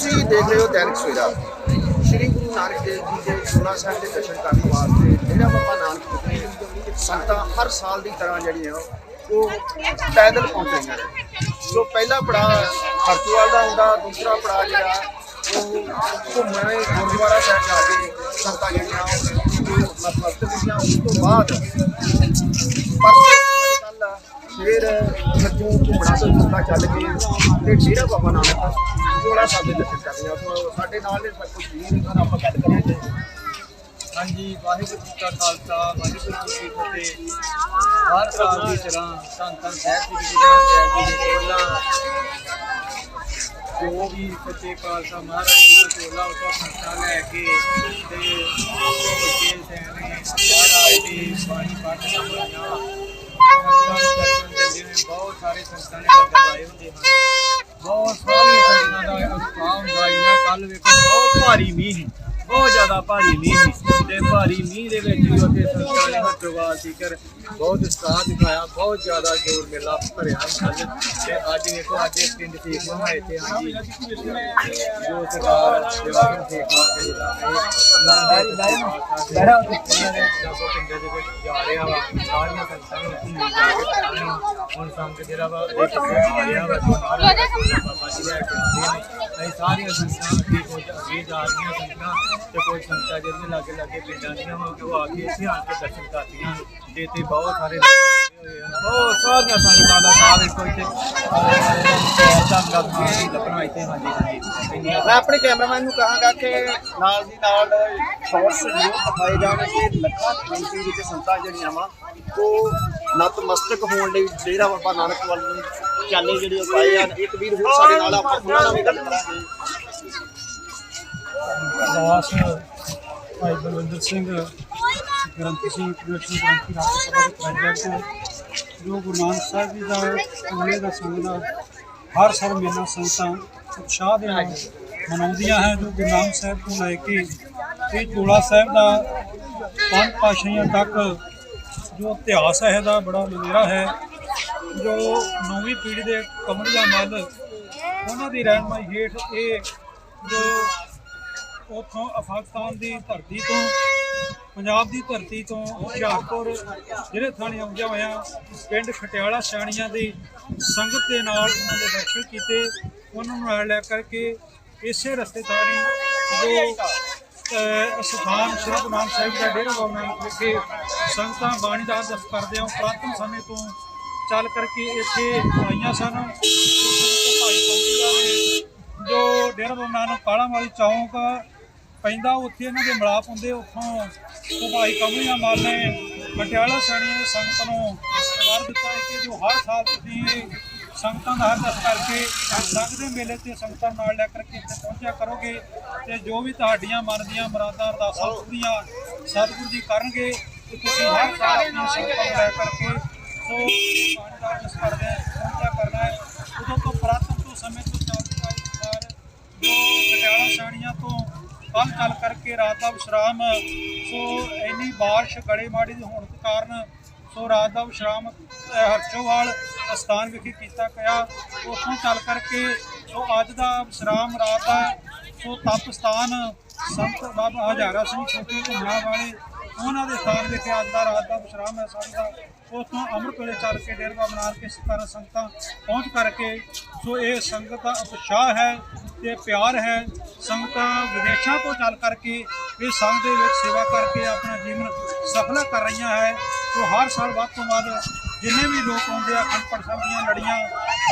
ਤੁਸੀਂ ਦੇਖ ਰਹੇ ਹੋ ਦੈਨਿਕ ਸਵੇਰਾ। ਸ਼੍ਰੀ ਗੁਰੂ ਨਾਨਕ ਦੇਵ ਜੀ ਦੇ 16 ਸਾਹਿਬ ਦੇ ਦਰਸ਼ਨ ਕਰਨ ਵਾਸਤੇ ਜਿਹੜਾ ਬਾਬਾ ਨਾਨਕ ਦੇ ਸੰਗਤਾਂ ਹਰ ਸਾਲ ਦੀ ਤਰ੍ਹਾਂ ਜਿਹੜੀਆਂ ਉਹ ਪੈਦਲ ਪਹੁੰਚ ਰਹੀਆਂ ਪਹਿਲਾ ਪੜਾਅ ਹਰਚੂਵਾਲ ਦਾ ਹੁੰਦਾ, ਦੂਸਰਾ ਪੜਾਅ ਜਿਹੜਾ ਉਹ ਘੁੰਮਣੇ ਗੁਰਦੁਆਰਾ ਸਾਹਿਬ ਜਾ ਕੇ ਸੰਗਤਾਂ ਜਿਹੜੀਆਂ ਉਹ ਨਤਮਸਤਕ ਉਸ ਤੋਂ ਬਾਅਦ ਪਰਸੋਂ ਫਿਰ ਸੱਜੂ ਘੁੰਮਣਾ ਤੋਂ ਸੰਗਤਾਂ ਚੱਲ ਕੇ ਤੇ ਡੇਰਾ ਬਾਬਾ ਨਾਨਕ ਜੋੜਾ ਸਾਹਿਬ ਦੇ ਦਰਸ਼ਨ ਕਰਨੀਆਂ ਸੋ ਸਾਡੇ ਨਾਲ ਨੇ ਸਭ ਕੁਝ ਵੀਰ ਆਪਾਂ ਗੱਲ ਕਰਾਂਗੇ ਹਾਂਜੀ, ਵਾਹਿਗੁਰੂ ਜੀ ਕਾ ਖਾਲਸਾ, ਵਾਹਿਗੁਰੂ ਜੀ ਕੀ ਫਤਿਹ। ਹਰ ਸਾਲ ਦੀ ਤਰ੍ਹਾਂ ਧੰਨ ਸਾਹਿਬ ਜੀ ਦੀ ਜੈ, ਜੀ ਦੇ ਕੋਲਾ ਜੋ ਵੀ ਸੱਚੇ ਪਾਤਸ਼ਾਹ ਮਹਾਰਾਜ ਜੀ ਦਾ ਕੋਲਾ ਉਤੋਂ ਸੰਤਾਂ ਲੈ ਕੇ ਤੇ ਬੱਚੇ ਸੈਨੇ ਮਹਾਰਾਜ ਦੀ ਬਾਣੀ ਪੜ੍ਹਨਾ ਹੋਈਆਂ ਬਹੁਤ ਸਾਰੇ ਸੰਤਾਂ ਨੇ ਲੰਗਰ ਲਾਏ ਹੁੰਦੇ ਹਨ ਬਹੁਤ ਸਾਰੀਆਂ ਸੰਗਤਾਂ ਦਾ ਉਤਸ਼ਾਹ ਹੁੰਦਾ ਇਹਨਾਂ ਕੱਲ ਵੇਖੋ ਬਹੁਤ ਭਾਰੀ ਮੀਂਹ ਸੀ ਬਹੁਤ ਜ਼ਿਆਦਾ ਭਾਰੀ ਮੀਂਹ ਸੀ ਤੇ ਭਾਰੀ ਮੀਂਹ ਦੇ ਵਿੱਚ ਵੀ ਉੱਥੇ ਸੰਗਤਾਂ ਨੇ ਹੱਥੋਂ ਸੀਕਰ ਬਹੁਤ ਉਤਸ਼ਾਹ ਦਿਖਾਇਆ ਬਹੁਤ ਜ਼ਿਆਦਾ ਜੋਰ ਮੇਲਾ ਭਰਿਆ ਕੱਲ ਤੇ ਅੱਜ ਵੇਖੋ ਅੱਜ ਇਸ ਪਿੰਡ ਠੀਕ ਹੋਇਆ ਇੱਥੇ ਹਾਂਜੀ ਜੋ ਸਰਕਾਰ ਸੇਵਾ ਨੂੰ ਠੀਕ ਹੋਇਆ ਜਿਹੜਾ ਹੈ ਬੈਠਾ ਉਹਨਾਂ ਦੇ ਜਦੋਂ ਪਿੰਡ ਦੇ ਵਿੱਚ ਜਾ ਰਿਹਾ ਵਾ ਸਾਰੀਆਂ ਸੰਗਤਾਂ ਨੂੰ ਹੁਣ ਸੰਗ ਜਿਹੜਾ ਵਾ ਇੱਕ ਆ ਰਿਹਾ ਵਾ ਬਾਬਾ ਜੀ ਲੈ ਕੇ ਆਉਂਦੇ ਨੇ। ਅਸੀਂ ਸਾਰੀਆਂ ਸੰਗਤਾਂ ਅੱਗੇ ਕੁਝ ਅੱਗੇ ਜਾ ਰਹੀਆਂ ਸੰਗਤਾਂ ਤੇ ਕੋਈ ਸੰਗਤਾਂ ਜਿਹੜੀਆਂ ਲਾਗੇ ਲਾਗੇ ਪਿੰਡਾਂ ਦੀਆਂ ਵਾ ਉਹ ਆ ਕੇ ਇੱਥੇ ਆ ਕੇ ਦਰਸ਼ਨ ਕਰਦੀਆਂ ਤੇ ਤੇ ਬਹੁਤ ਸਾਰੇ। ਬਹੁਤ ਸਾਰੀਆਂ ਸੰਗਤਾਂ ਦਾ ਸਾਥ ਇੱਕੋ ਇੱਥੇ ਦਾ ਗੱਦੀ ਲੱਭਣਾ ਇੱਥੇ ਹਾਂਜੀ ਹਾਂਜੀ ਮੈਂ ਆਪਣੇ ਕੈਮਰਾਮੈਨ ਨੂੰ ਕਹਾਂਗਾ ਕਿ ਨਾਲ ਦੀ ਨਾਲ ਸ਼ਾਰਟਸ ਜ਼ਰੂਰ ਦਿਖਾਏ ਜਾਣ ਕਿ ਲੱਖਾਂ ਦੀ ਗਿਣਤੀ ਵਿੱਚ ਸੰਗਤਾਂ ਜਿਹੜੀਆਂ ਵਾ ਉਹ ਨਤਮਸਤਕ ਹੋਣ ਲਈ ਡੇਰਾ ਬਾਬਾ ਨਾਨਕ ਵੱਲ ਨੂੰ ਚਾਲੇ ਜਿਹੜੇ ਉਹ ਪਾਏ ਹਨ ਇੱਕ ਵੀਰ ਹੋਰ ਸਾਡੇ ਨਾਲ ਆਪਾਂ ਉਹਨਾਂ ਨਾਲ ਵੀ ਗੱਲ ਕਰਾਂਗੇ। ਦਾਸ ਭਾਈ ਬਲਵਿੰਦਰ ਸਿੰਘ, ਗ੍ਰੰਥੀ ਸਿੰਘ ਕਮੇਟੀ ਗ੍ਰੰਥੀ ਰਾਜ ਸਭਾ ਦੇ ਪ੍ਰੈਜ਼ੀਡੈਂਟ ਜੋ ਗੁਰੂ ਨਾਨਕ ਸਾਹਿਬ ਜੀ ਦਾ ਕੋਲੇ ਦਾ ਸੰਗ ਦਾ ਹਰ ਸਾਲ ਮੇਲਾ ਸੰਗਤਾਂ ਉਤਸ਼ਾਹ ਦੇ ਨਾਲ ਮਨਾਉਂਦੀਆਂ ਹੈ, ਜੋ ਗੁਰੂ ਨਾਨਕ ਸਾਹਿਬ ਤੋਂ ਲੈ ਕੇ ਇਹ ਚੋਲਾ ਸਾਹਿਬ ਦਾ ਪੰਜ ਪਾਸ਼ੀਆਂ ਤੱਕ ਜੋ ਇਤਿਹਾਸ ਹੈ ਇਹਦਾ ਬੜਾ ਲੰਮੇਰਾ ਹੈ, ਜੋ ਨੌਵੀਂ ਪੀੜ੍ਹੀ ਦੇ ਕਮਲੀਆ ਮੱਲ ਉਹਨਾਂ ਦੀ ਰਹਿਨਮਾਈ ਹੇਠ ਇਹ ਜੋ ਉਥੋਂ ਅਫਗਾਨਿਸਤਾਨ ਦੀ ਧਰਤੀ ਤੋਂ, ਪੰਜਾਬ ਦੀ ਧਰਤੀ ਤੋਂ ਹੁਸ਼ਿਆਰਪੁਰ ਜ਼ਿਲ੍ਹੇ ਥਾਣੇ ਆਉਂਦਿਆਂ ਹੋਇਆ ਪਿੰਡ ਖਟਿਆਲਾ ਸਿਆਣੀਆਂ ਦੀ ਸੰਗਤ ਦੇ ਨਾਲ ਉਹਨਾਂ ਦੇ ਦਰਸ਼ਨ ਕੀਤੇ, ਉਹਨਾਂ ਨੂੰ ਨਾਲ ਲੈ ਕਰਕੇ ਇਸੇ ਰਸਤੇ ਥਾਣੀ ਜੋ ਸਥਾਨ ਸ੍ਰੀ ਗੁਰੂ ਨਾਨਕ ਸਾਹਿਬ ਦਾ ਡੇਰਾ ਬਾਬਾ ਨਾਨਕ ਵਿਖੇ ਸੰਗਤਾਂ ਬਾਣੀ ਦਾ ਅਰਦਾਸ ਕਰਦੇ ਆ ਪ੍ਰਾਤਨ ਸਮੇਂ ਤੋਂ ਚੱਲ ਕਰਕੇ ਇੱਥੇ ਆਈਆਂ ਸਨ। ਭਾਈ ਪੰਮੀਆ ਨੇ, ਜੋ ਡੇਰਾ ਬਾਬਾ ਨਾਨਕ ਕਾਲਾ ਵਾਲੀ ਚੌਂਕ ਪੈਂਦਾ, ਉੱਥੇ ਇਹਨਾਂ ਦੇ ਮਿਲਾਪ ਹੁੰਦੇ, ਉੱਥੋਂ ਭਾਈ ਕਮਲੀਆਂ ਮਾਲ ਨੇ ਪਟਿਆਲਾ ਸੈਣੀਆਂ ਦੀ ਸੰਗਤ ਨੂੰ ਵਰ ਦਿੱਤਾ ਹੈ ਕਿ ਜੋ ਹਰ ਸਾਲ ਤੁਸੀਂ ਸੰਗਤਾਂ ਦਾ ਅਰਦਾਸ ਕਰਕੇ ਸੰਗ ਦੇ ਮੇਲੇ ਤੇ ਸੰਗਤਾਂ ਨਾਲ ਲੈ ਕਰਕੇ ਇੱਥੇ ਪਹੁੰਚਿਆ ਕਰੋਗੇ ਤੇ ਜੋ ਵੀ ਤੁਹਾਡੀਆਂ ਮਨ ਦੀਆਂ ਮੁਰਾਦਾਂ, ਅਰਦਾਸਾਂ ਪੂਰੀਆਂ ਸਤਿਗੁਰੂ ਜੀ ਕਰਨਗੇ ਤੇ ਤੁਸੀਂ ਹਰ ਸਾਲ ਆਪਣੀ ਸੰਗਤਾਂ ਲੈ ਕਰਕੇ ਸੋ ਬਾਣੀ ਦਾ ਅਰਦਾਸ ਕਰਦੇ ਪਹੁੰਚਿਆ ਕਰਨਾ ਹੈ। ਉਦੋਂ ਤੋਂ ਪ੍ਰਾਤਨ ਤੋਂ ਸਮੇਂ ਤੋਂ ਚੱਲਦੀ ਆਈ ਅਨੁਸਾਰ ਜੋ ਪਟਿਆਲਾ ਸਾੜੀਆਂ ਤੋਂ ਕੱਲ ਚੱਲ ਕਰਕੇ ਰਾਤ ਦਾ ਵਿਸ਼ਰਾਮ, ਸੋ ਇੰਨੀ ਬਾਰਿਸ਼ ਗੜੇ ਮਾੜੀ ਦੇ ਹੋਣ ਕਾਰਨ ਸੋ ਰਾਤ ਦਾ ਵਿਸ਼ਰਾਮ ਅਹ, ਹਰਚੋਵਾਲ ਅਸਥਾਨ ਵਿਖੇ ਕੀਤਾ ਗਿਆ। ਉੱਥੋਂ ਚੱਲ ਕਰਕੇ ਸੋ ਅੱਜ ਦਾ ਵਿਸ਼ਰਾਮ ਰਾਤ ਦਾ ਸੋ ਤਪ ਸਥਾਨ ਸੰਤ ਬਾਬਾ ਹਜ਼ਾਰਾ ਸਿੰਘ ਛੋਟੇ ਘੁੰਮਣਾ ਵਾਲੇ ਉਹਨਾਂ ਦੇ ਸਥਾਨ ਵਿਖੇ ਅੱਜ ਦਾ ਰਾਤ ਦਾ ਵਿਸ਼ਰਾਮ ਹੈ। ਸਾਡਾ ਉੱਥੋਂ ਅੰਮ੍ਰਿਤ ਵੇਲੇ ਚੱਲ ਕੇ ਡੇਰਵਾ ਬਾਬਾ ਕੇ ਸਤਾਰਾਂ ਸੰਗਤਾਂ ਪਹੁੰਚ ਕਰਕੇ ਸੋ ਇਹ ਸੰਗਤ ਦਾ ਉਤਸ਼ਾਹ ਹੈ ਤੇ ਪਿਆਰ ਹੈ। ਸੰਗਤਾਂ ਵਿਦੇਸ਼ਾਂ ਤੋਂ ਚੱਲ ਕਰਕੇ ਇਹ ਸੰਘ ਦੇ ਵਿੱਚ ਸੇਵਾ ਕਰਕੇ ਆਪਣਾ ਸਫਲ ਕਰ ਰਹੀਆਂ ਹੈ। ਸੋ ਹਰ ਸਾਲ ਵੱਧ ਤੋਂ ਵੱਧ ਜਿੰਨੇ ਵੀ ਲੋਕ ਆਉਂਦੇ ਆ ਅਖੰਡ ਪਾਠ ਸਾਹਿਬ ਦੀਆਂ ਲੜੀਆਂ,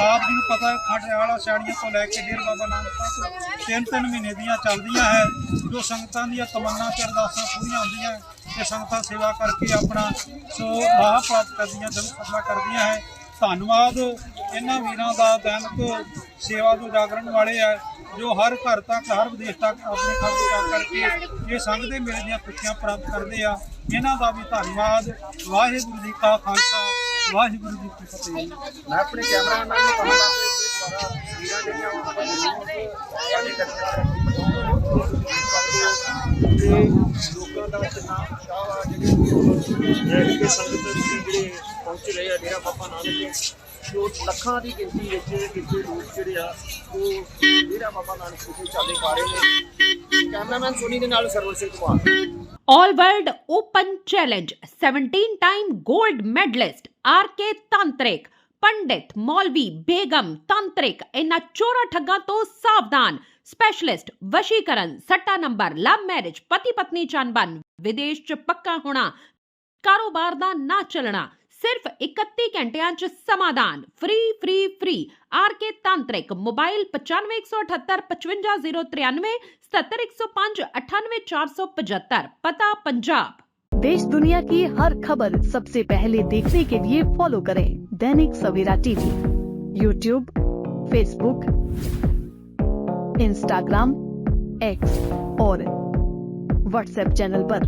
ਆਪ ਜੀ ਨੂੰ ਪਤਾ ਖਟਿਆਲਾ ਖੰਡ ਸਿਆੜੀਆਂ ਤੋਂ ਲੈ ਕੇ ਡੇਰ ਬਾਬਾ ਨਾਨਕ ਤੱਕ ਤਿੰਨ ਤਿੰਨ ਮਹੀਨੇ ਦੀਆਂ ਚੱਲਦੀਆਂ ਹੈ। ਜੋ ਸੰਗਤਾਂ ਦੀਆਂ ਤਮੰਨਾ ਤੇ ਅਰਦਾਸਾਂ ਪੂਰੀਆਂ ਹੁੰਦੀਆਂ ਤੇ ਸੰਗਤਾਂ ਸੇਵਾ ਕਰਕੇ ਆਪਣਾ ਸੋ ਲਾਭ ਪ੍ਰਾਪਤ ਕਰਦੀਆਂ ਦਿਲ ਸਫਲਾ ਕਰਦੀਆਂ ਹੈ। ਧੰਨਵਾਦ। ਇਹਨਾਂ ਵੀਰਾਂ ਦਾ ਦੈਨਿਕ ਸੇਵਾ ਤੋਂ ਜਾਗਰਣ ਵਾਲੇ ਆ ਜੋ ਹਰ ਘਰ ਤੱਕ, ਹਰ ਵਿਦੇਸ਼ ਤੱਕ ਆਪਣੇ ਖਰਚ ਕਰ ਕਰਕੇ ਇਹ ਸੰਘ ਦੇ ਮੇਲੇ ਦੀਆਂ ਖੁਸ਼ੀਆਂ ਪ੍ਰਾਪਤ ਕਰਦੇ ਆ। ਇਹਨਾਂ ਦਾ ਵੀ ਧੰਨਵਾਦ, ਵਾਹਿਗੁਰੂ ਜੀ ਕਾ ਖਾਲਸਾ, ਵਾਹਿਗੁਰੂ ਜੀ ਕੀ ਫਤਿਹ। ਮੈਂ ਆਪਣੇ ਕੈਮਰਾਮੈਨ ਨੂੰ ਕਹਾਂਗਾ ਵੀਰਾਂ ਜਿਹੜੀਆਂ ਉਹ ਆਪਾਂ ਤੇ ਲੋਕਾਂ ਦਾ ਕਿੰਨਾ ਉਤਸ਼ਾਹ ਆ ਜਿਹੜੇ ਜਿਹੜੇ ਸੰਗਤ ਜਿਹੜੇ ਪਹੁੰਚ ਰਹੇ ਆ, ਡੇਰਾ ਬਾਬਾ ਨਾਨਕ ਦੇ ਲੱਖਾਂ ਦੀ ਗਿਣਤੀ ਵਿੱਚ ਇੱਥੇ ਲੋਕ ਜਿਹੜੇ ਆ, ਉਹ ਡੇਰਾ ਬਾਬਾ ਨਾਨਕ ਵਿਖੇ ਚਾਲੇ ਪਾ ਰਹੇ ਨੇ। ਕੈਮਰਾਮੈਨ ਸੋਨੀ ਦੇ ਨਾਲ Sarwar Singh Kumar. All World Open Challenge 17 time gold medalist RK Tantrik ਪੰਡਿਤ ਮੌਲਵੀ ਬੇਗਮ ਤੰਤਰਿਕ ਇਹਨਾਂ ਚੋਰਾ ਠੱਗਾਂ ਤੋਂ ਸਾਵਧਾਨ ਸਪੈਸ਼ਲਿਸਟ ਵਸ਼ੀਕਰਨ ਸੱਟਾ ਨੰਬਰ ਲਵ ਮੈਰਿਜ ਪਤੀ ਪਤਨੀ ਚੰਬਨ ਵਿਦੇਸ਼ ਚ ਪੱਕਾ ਹੋਣਾ, ਕਾਰੋਬਾਰ ਦਾ ਨਾ ਚੱਲਣਾ ਸਿਰਫ 31 ਘੰਟਿਆਂ ਚ ਸਮਾਧਾਨ free free free RK ਤਾਂਤਰਿਕ mobile 9518 55093 77105 98475 ਪਤਾ ਪੰਜਾਬ देश दुनिया की हर खबर सबसे पहले देखने के लिए फॉलो करें Dainik Savera TV YouTube Facebook Instagram X और व्हाट्सएप चैनल पर।